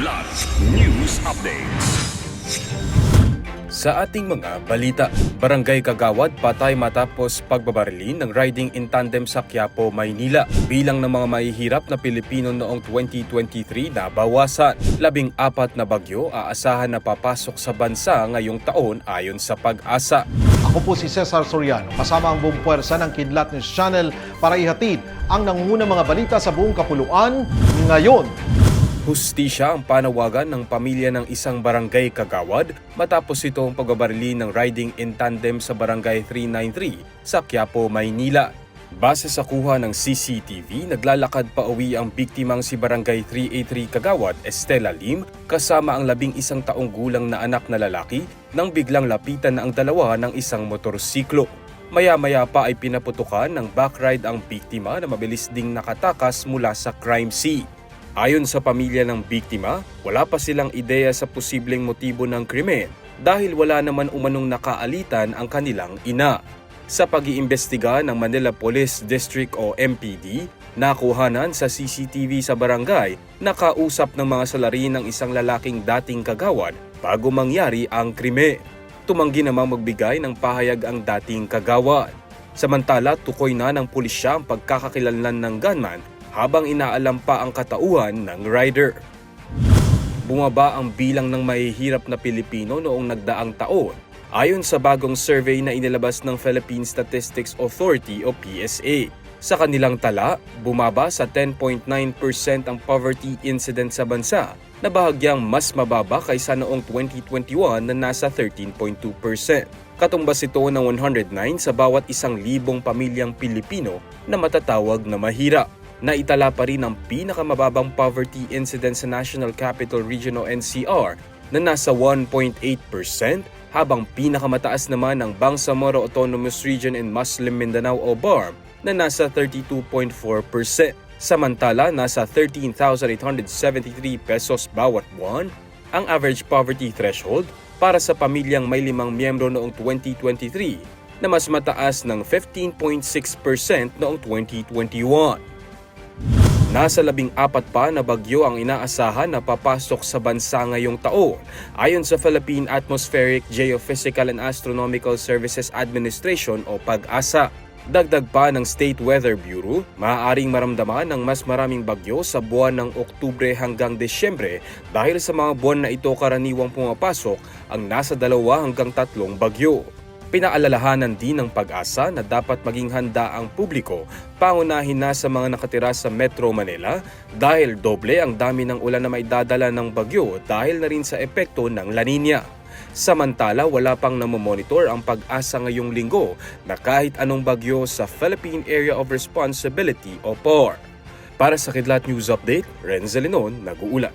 Kidlat News Updates. Sa ating mga balita, Barangay Kagawad patay matapos pagbabarilin ng riding in tandem sa Quiapo, Maynila. Bilang ng mga mahihirap na Pilipino noong 2023 na bawasan. Labing apat na bagyo aasahan na papasok sa bansa ngayong taon ayon sa pag-asa. Ako po si Cesar Soriano, kasama ang buong puwersa ng Kidlat News Channel para ihatid ang nangungunang mga balita sa buong kapuluan ngayon. Hustisya ang panawagan ng pamilya ng isang barangay kagawad matapos ito ang pagbabarili ng riding in tandem sa barangay 393 sa Quiapo, Maynila. Base sa kuha ng CCTV, naglalakad pa uwi ang biktimang si Barangay 383 Kagawad Estela Lim kasama ang labing isang taong gulang na anak na lalaki nang biglang lapitan na ang dalawa ng isang motorsiklo. Maya-maya pa ay pinaputukan ng backride ang biktima na mabilis ding nakatakas mula sa crime scene. Ayon sa pamilya ng biktima, wala pa silang ideya sa posibleng motibo ng krimen dahil wala naman umanong nakaalitan ang kanilang ina. Sa pag-iimbestiga ng Manila Police District o MPD, nakuhanan sa CCTV sa barangay nakausap ng mga salarin ng isang lalaking dating kagawad bago mangyari ang krime. Tumanggi namang magbigay ng pahayag ang dating kagawad. Samantala, tukoy na ng pulisya ang pagkakakilanlan ng gunman habang inaalam pa ang katauhan ng rider. Bumaba ang bilang ng mahihirap na Pilipino noong nagdaang taon ayon sa bagong survey na inilabas ng Philippine Statistics Authority o PSA. Sa kanilang tala, bumaba sa 10.9% ang poverty incidence sa bansa na bahagyang mas mababa kaysa noong 2021 na nasa 13.2%. Katumbas ito ng 109 sa bawat isang libong pamilyang Pilipino na matatawag na mahirap. Naitala pa rin ang pinakamababang poverty incidence sa National Capital Region o NCR na nasa 1.8% habang pinakamataas naman ang Bangsamoro Autonomous Region in Muslim Mindanao o BARM na nasa 32.4%. Samantala, nasa 13,873 pesos bawat buwan ang average poverty threshold para sa pamilyang may limang miyembro noong 2023 na mas mataas ng 15.6% noong 2021. Nasa labing apat pa na bagyo ang inaasahan na papasok sa bansa ngayong taon. Ayon sa Philippine Atmospheric, Geophysical and Astronomical Services Administration o PAG-ASA. Dagdag pa ng State Weather Bureau, maaaring maramdaman ng mas maraming bagyo sa buwan ng Oktubre hanggang Desyembre dahil sa mga buwan na ito karaniwang pumapasok ang nasa dalawa hanggang tatlong bagyo. Pinaalalahanan din ng pag-asa na dapat maging handa ang publiko, pangunahin na sa mga nakatira sa Metro Manila dahil doble ang dami ng ulan na may dadala ng bagyo dahil na rin sa epekto ng La Nina. Samantala, wala pang namomonitor ang pag-asa ngayong linggo na kahit anong bagyo sa Philippine Area of Responsibility o POR. Para sa Kidlat News Update, Renzo Lenon, nag-uulat.